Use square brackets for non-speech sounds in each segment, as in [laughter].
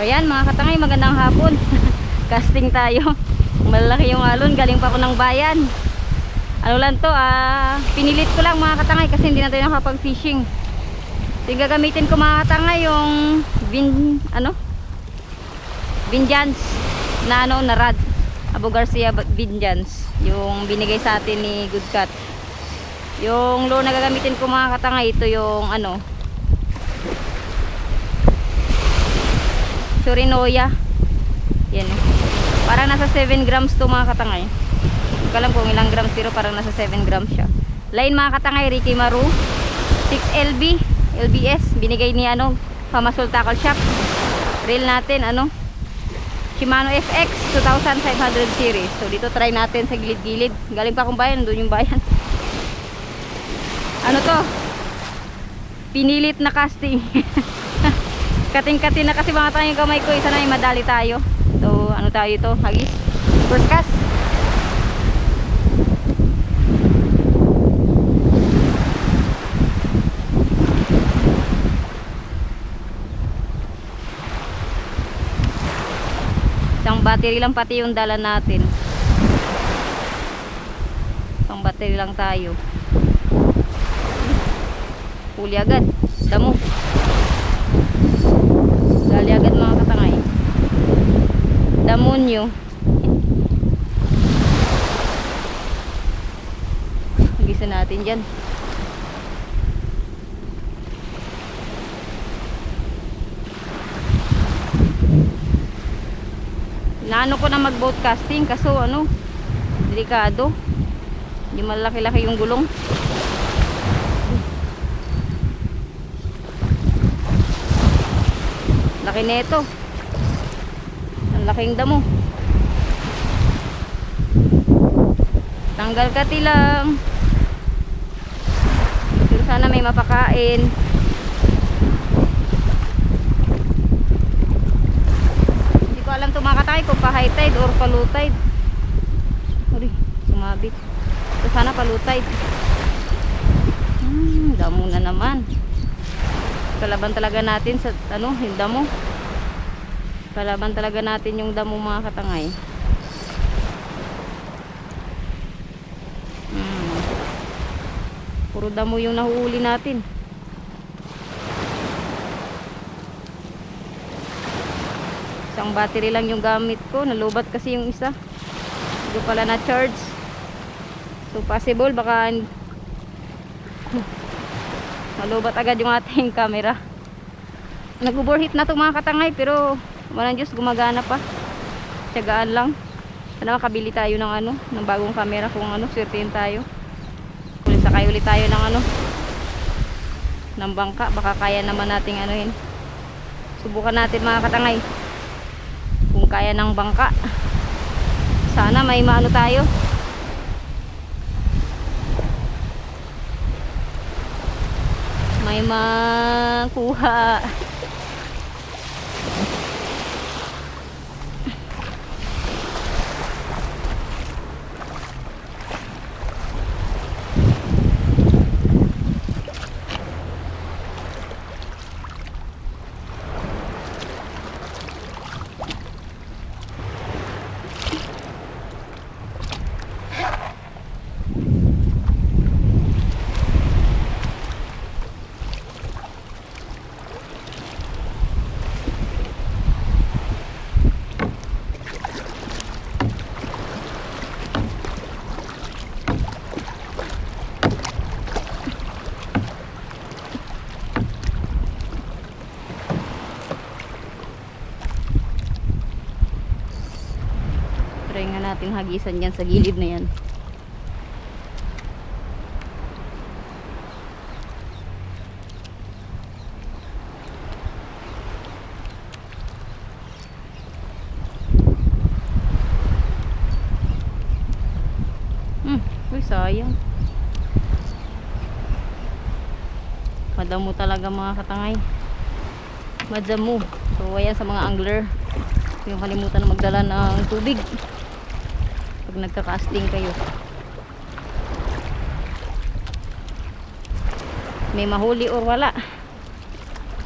So ayan mga katangay, magandang hapon. [laughs] Casting tayo. Malaki yung alon, galing pa ako ng bayan. Ano lang to, ah, pinilit ko lang mga katangay kasi hindi na tayo nakapag-fishing. So gagamitin ko mga katangay yung bin, ano? Binjans na ano, na rad. Abu Garcia Binjans. Yung binigay sa atin ni Good Cat. Yung lure na gagamitin ko mga katangay, ito yung ano, Surinoya. Yan. eh. Parang nasa 7 grams to mga katangay. Hindi ko alam kung ilang grams pero parang nasa 7 grams siya. Line mga katangay, Ricky Maru. 6LB, LBS. Binigay ni ano, Pamasol Tackle Shop. Reel natin, ano, Shimano FX 2500 series. So dito try natin sa gilid-gilid. Galing pa akong bayan, doon yung bayan. Ano to? Pinilit na casting. [laughs] Kating-kating na kasi mga tayong kamay ko. Isa na yung madali tayo. So, ano tayo ito? Hagis? First cast. Battery lang pati yung dala natin. Isang battery lang tayo. Huli agad. Damo. Dali agad mga katangay. Damonyo. Gisa natin dyan. Naano ko na mag boat casting kaso ano, delikado. Hindi malaki-laki yung gulong. Laki nito. Laking damo. Tanggal ka tilang. Pero sana may mapakain. Hindi ko alam tumakatay kung pa high tide or pa low tide. Uri, sumabit. So sana pa low tide. Hmm, damo na naman kalaban talaga natin sa ano, yung damo. Kalaban talaga natin yung damo mga katangay. Hmm. Puro damo yung nahuhuli natin. Isang battery lang yung gamit ko. Nalubat kasi yung isa. Hindi pala na-charge. So possible baka malubat [laughs] agad yung ating camera nag-overheat na itong mga katangay pero walang Diyos gumagana pa. Tiyagaan lang. Sana makabili tayo ng ano ng bagong camera kung ano swertein tayo. Ulit sakay ulit tayo ng ano ng bangka. Baka kaya naman nating anuhin. Subukan natin mga katangay kung kaya ng bangka. Sana may maano tayo. May makuha try nga natin hagisan yan sa gilid na yan Hmm, uy sayang. Madamo talaga mga katangay. Madamo. So ayan sa mga angler. Yung kalimutan na magdala ng tubig. Pag nagka-casting kayo. May mahuli or wala.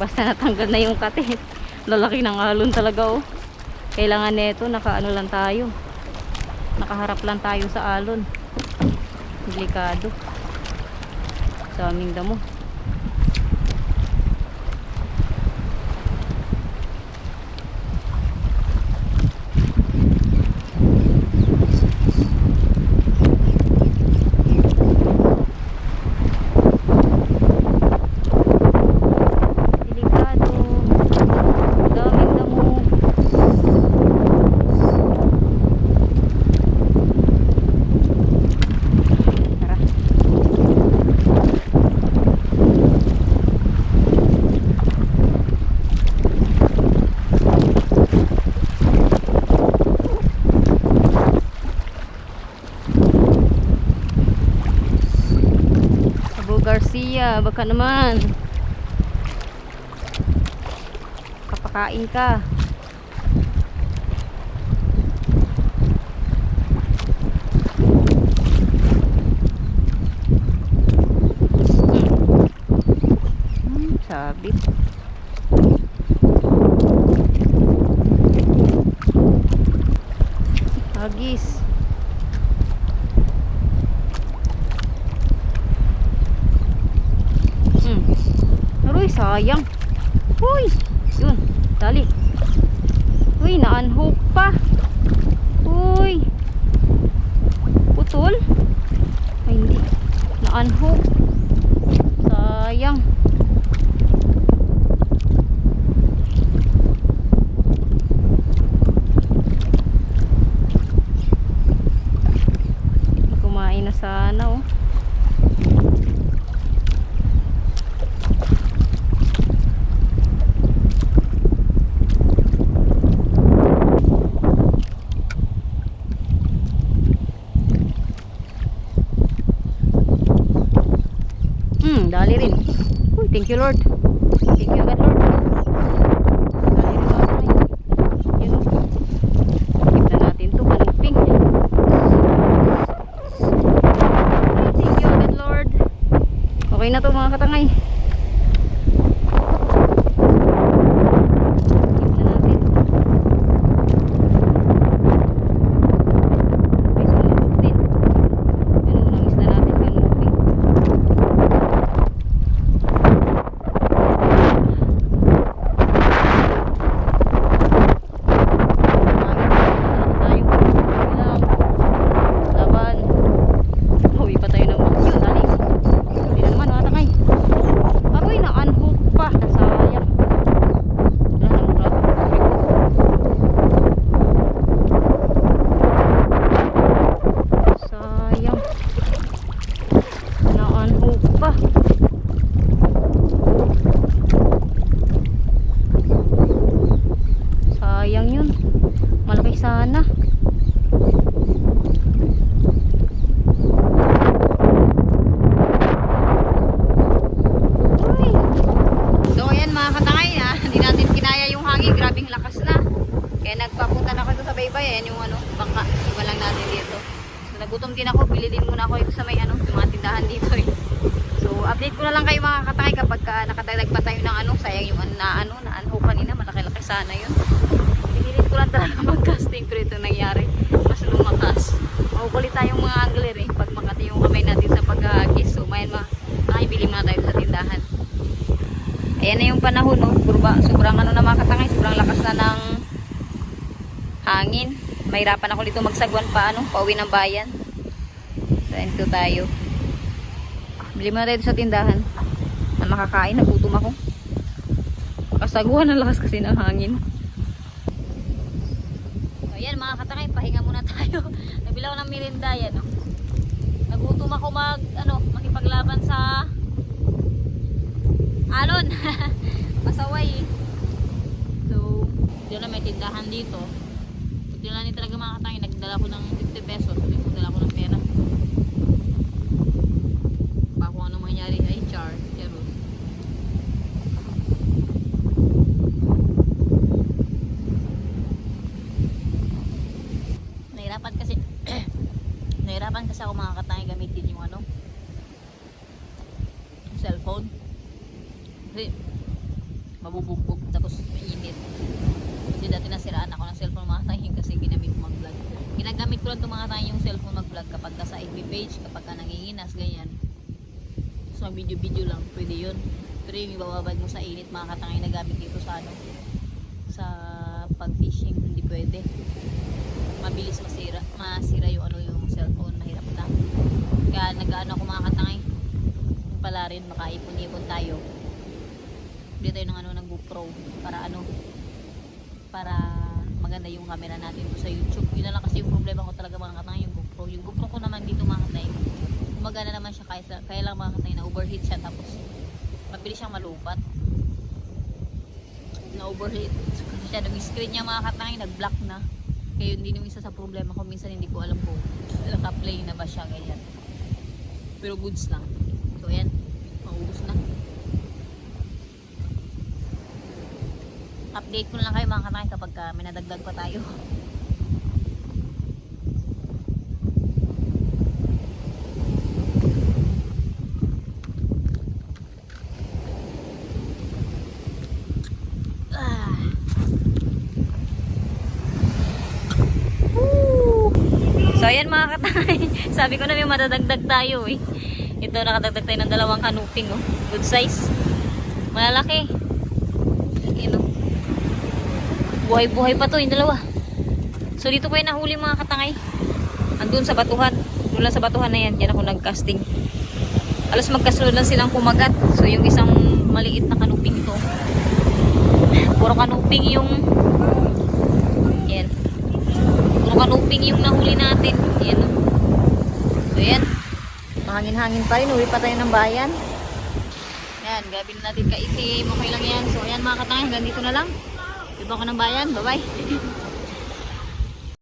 Basta natanggal na yung katit. [laughs] Lalaki ng alon talaga oh. Kailangan neto, nakaano lang tayo. Nakaharap lang tayo sa alon. Delikado. Sa aming damo. Delikado. Daming damo. Tara. Abu Garcia, baka naman. Kapakain ka. Hmm, sabit. Hagis. Hmm. Aroy, sayang. Uy! Yun, dali. Uy, naanhook pa. Uy. Putol? Ay, hindi. Naanhook. Sayang. Kumain na sana, oh. Hmm, dali rin. Uy, thank you Lord. Thank you agad Lord. Dali na natin to kanuping. Thank you agad Lord. Okay na to mga katangay. Keep na natin. Okay, sumunod din. Ano unang isda natin kanuping. Laban. Uwi pa tayo ng yun, dali. Hindi na naman, mga takay. Aroy, na-unhook pa. Nasayang. Wala na, mura. Sayang. Na-unhook pa. Sayang yun. Malaki sana. So ayan mga katangay ha, hindi natin kinaya yung hangin, grabing lakas na. Kaya nagpapunta na ako dito sa baybay, ayan yung ano, bangka, iba lang natin dito. Nagutom din ako, bili din muna ako ito may ano, mga tindahan dito eh. So update ko na lang kayo mga katangay kapag ka nakadagdag pa tayo ng ano, sayang yung an- na ano, na ano kanina, malaki-laki sana yun. Pinilit ko lang talaga [laughs] mag-casting pero ito nangyari, mas lumakas. Makukulit tayong mga angler eh, pag makati yung kamay natin sa paghahagis. So mayan mga, nakibili muna tayo sa tindahan. Ayan na yung panahon, no? Kurba, sobrang ano na mga katangay, sobrang lakas na ng hangin. Mahirapan ako dito magsagwan pa, ano, pauwi ng bayan. So, ito tayo. Bili muna tayo sa tindahan. Na makakain, nagutom ako. Kasaguhan ang lakas kasi ng hangin. Ayan mga katangay, pahinga muna [laughs] tayo. Nabilaw ng merinda yan, no? Nagutom ako mag, ano, makipaglaban sa alon. [laughs] Pasaway. So, yun na may tindahan dito. Pag yun lang talaga mga katangay, nagdala ko ng 50 pesos. Nagdala ko ng pera. Pa kung ano mangyari ay char. Pero, nahirapan kasi [clears throat] nahirapan kasi ako mga katangay gamitin yung ano cellphone kasi mabubugbog tapos mainit Kasi dati nasiraan ako ng cellphone mga tayo kasi ginamit ko mag-vlog. Ginagamit ko lang itong mga tayo yung cellphone mag-vlog kapag ka sa FB page, kapag ka nanginginas, ganyan. So, video-video lang, pwede yun. Pero yung ibababad mo sa init, mga katangay na gamit dito sa ano, sa pag-fishing, hindi pwede. Mabilis masira, masira yung ano yung cellphone, mahirap na. Kaya nag-ano ako mga katangay, pala rin, makaipon-ipon tayo. Bili tayo ng ano, ng GoPro, para ano, para maganda yung camera natin doon sa YouTube. Yun na lang kasi yung problema ko talaga mga katangay, yung GoPro. Yung GoPro ko naman dito mga katangay, gumagana naman siya kaya, kaya lang mga katangay na overheat siya tapos mabilis siyang malupat na overheat kasi siya yung screen niya mga katangay nag-block na kaya yun din yung isa sa problema ko. Minsan hindi ko alam kung naka-play na ba siya ganyan. Pero goods lang. So ayan. Maubos na. Update ko na lang kayo mga katangay kapag ka may nadagdag pa tayo [laughs] ah. So ayan mga katay, [laughs] sabi ko na may madadagdag tayo eh. Ito nakadagdag tayo ng dalawang kanuping oh. Good size. Malalaki. Yun oh. Buhay-buhay pa to yung dalawa. So dito ko yung nahuli mga katangay. Andun sa batuhan. Doon lang sa batuhan na yan. Yan ako nag-casting. Alas magkasunod lang silang kumagat. So yung isang maliit na kanuping ito. Puro kanuping yung yan. Kanuping yung nahuli natin. Yan. oh. So yan. Mahangin-hangin pa rin. Uwi pa tayo ng bayan. Yan. Gabi na natin kaitim. Okay lang yan. So yan mga katangay. Hanggang dito na lang. Iba ko ng bayan. Bye-bye. [laughs]